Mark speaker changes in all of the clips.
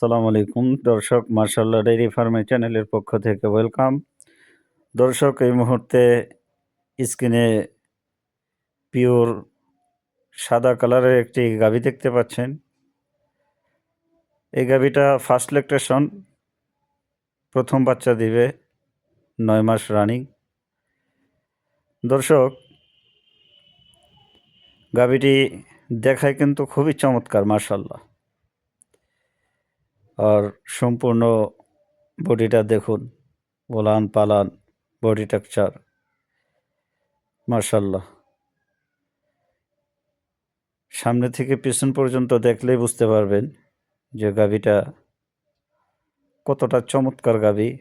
Speaker 1: আসসালামু আলাইকুম। দর্শক মার্শাল্লাহ ডেইরি ফার্মের চ্যানেলের পক্ষ থেকে ওয়েলকাম। দর্শক, এই মুহূর্তে স্ক্রিনে পিওর সাদা কালারের একটি গাভী দেখতে পাচ্ছেন। এই গাভীটা ফার্স্ট লেকটেশন প্রথম বাচ্চা দিবে, নয় মাস রানিং দর্শক, গাভীটি দেখায় কিন্তু খুবই চমৎকার মার্শাল্লাহ আর সম্পূর্ণ বডিটা দেখুন, ওলান পালান, বডি টেক্সচার। মার্শাল্লাহ সামনে থেকে পিছন পর্যন্ত দেখলেই বুঝতে পারবেন যে গাভীটা কতটা চমৎকার গাভী,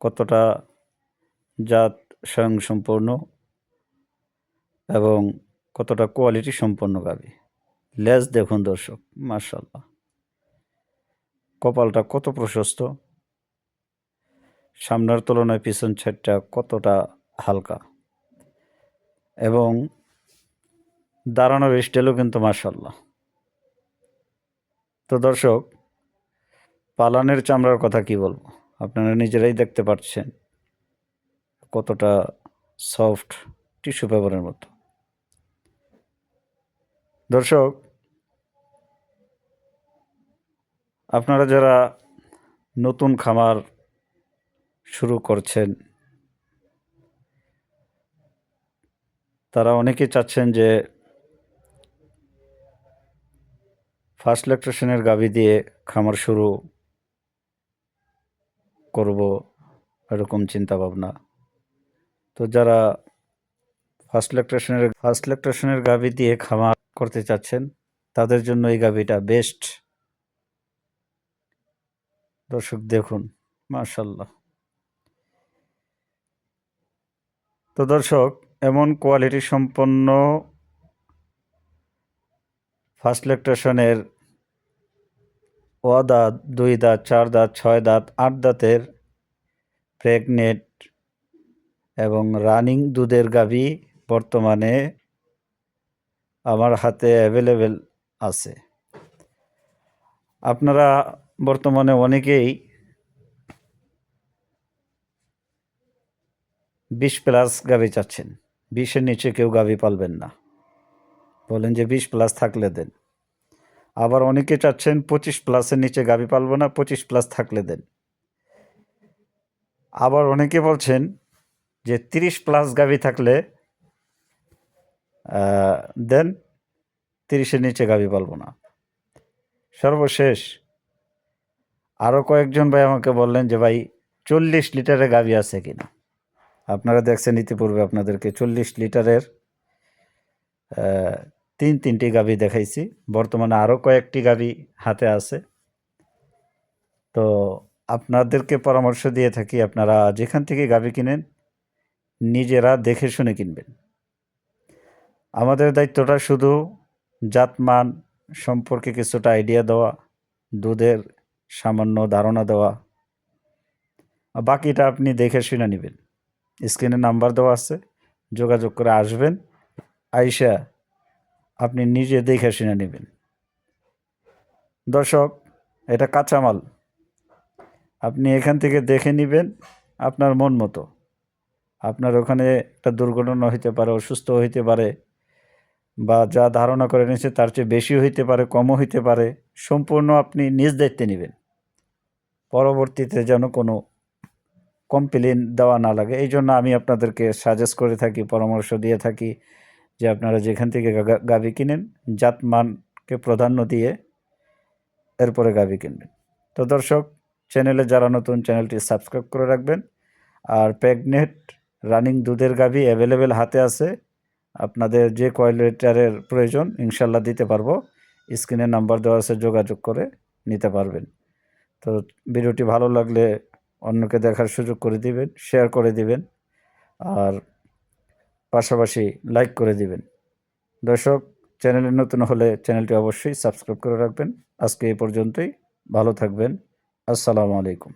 Speaker 1: কতটা জাত স্বয়ংসম্পূর্ণ এবং কতটা কোয়ালিটি সম্পন্ন গাভী। লেজ দেখুন দর্শক মার্শাল্লাহ কপালটা কত প্রশস্ত? সামনের তুলনায় পিছন সাইডটা কতটা হালকা? এবং দাঁড়ানোর স্টাইলও কিন্তু মার্শাল্লাহ তো দর্শক, পালানের চামড়ার কথা কি বলব? আপনারা নিজেরাই দেখতে পাচ্ছেন কতটা সফট টিস্যু পেপারের মতো। দর্শক আপনারা যারা নতুন খামার শুরু করছেন, তারা অনেকেই চাচ্ছেন যে ফার্স্ট ল্যাকটেশনের গাভী দিয়ে খামার শুরু করব এরকম চিন্তা ভাবনা তো যারা ফার্স্ট ল্যাকটেশনের ফার্স্ট ল্যাকটেশনের গাভী দিয়ে খামার করতে চাচ্ছেন, তাদের জন্য এই গাভীটা বেস্ট দর্শক দেখুন মার্শাল্লাহ তো দর্শক, এমন কোয়ালিটি সম্পন্ন ফার্স্ট লেকটেশনের ও দাঁত দুই দাঁত, চার দাঁত, ছয় দাঁত, আট দাঁতের প্রেগনেট এবং রানিং দুধের গাভী বর্তমানে আমার হাতে অ্যাভেলেবেল আছে। আপনারা বর্তমানে অনেকেই বিশ প্লাস গাভি চাচ্ছেন। বিশের নিচে কেউ গাভি পালবেন না। বলেন যে বিশ প্লাস থাকলে দেন। আবার অনেকে চাচ্ছেন পঁচিশ প্লাসের নিচে গাভি পালবো না, পঁচিশ প্লাস থাকলে দেন। আবার অনেকে বলছেন যে তিরিশ প্লাস গাভি থাকলে দেন, তিরিশের নিচে গাভি পালবো না। সর্বশেষ আরও কয়েকজন ভাই আমাকে বললেন যে, ভাই, চল্লিশ লিটারের গাভি আছে কিনা? আপনারা দেখছেন ইতিপূর্বে আপনাদেরকে চল্লিশ লিটারের তিন তিনটি গাভি দেখাইছি। বর্তমানে আরও কয়েকটি গাভি হাতে আছে। তো আপনাদেরকে পরামর্শ দিয়ে থাকি, আপনারা যেখান থেকে গাভি কিনেন, নিজেরা দেখে শুনে কিনবেন। আমাদের দায়িত্বটা শুধু জাতমান সম্পর্কে কিছুটা আইডিয়া দেওয়া, দুধের সামান্য ধারণা দেওয়া। বাকিটা আপনি দেখে শুনে নেবেন। স্ক্রিনে নাম্বার দেওয়া আছে, যোগাযোগ করে আসবেন। আইসা আপনি নিজে দেখে শুনে নেবেন। দর্শক, এটা কাঁচামাল। আপনি এখান থেকে দেখে নেবেন আপনার মন মতো। আপনার ওখানে একটা দুর্ঘটনা হইতে পারে, অসুস্থ হইতে পারে বা যা ধারণা করে নিয়েছে তার চেয়ে বেশি হইতে পারে, কমও হইতে পারে, সম্পূর্ণ আপনি নিজ দায়িত্বে নেবেন। পরবর্তীতে যেন কোনো কমপ্লেন দেওয়া না লাগে। এই জন্য আমি আপনাদেরকে সাজেস্ট করে থাকি, পরামর্শ দিয়ে থাকি যে আপনারা যেখান থেকে গাভি কিনেন, জাতমানকে প্রাধান্য দিয়ে এরপরে গাভি কিনবেন। তো দর্শক চ্যানেলে যারা নতুন চ্যানেলটি সাবস্ক্রাইব করে রাখবেন। আর প্রেগনেট রানিং দুধের গাভি অ্যাভেলেবেল হাতে আছে। আপনাদের যে কোয়ালিটারের প্রয়োজন, ইনশাল্লাহ দিতে পারব। স্ক্রিনে নাম্বার দেওয়া আছে, যোগাযোগ করে নিতে পারবেন। তো ভিডিওটি ভালো লাগলে অন্যকে দেখার সুযোগ করে দিবেন শেয়ার করে দিবেন, আর পাশাপাশি লাইক করে দিবেন। দর্শক চ্যানেলে নতুন হলে চ্যানেলটি অবশ্যই সাবস্ক্রাইব করে রাখবেন। আজকে এই পর্যন্তই, ভালো থাকবেন। আসসালামু আলাইকুম।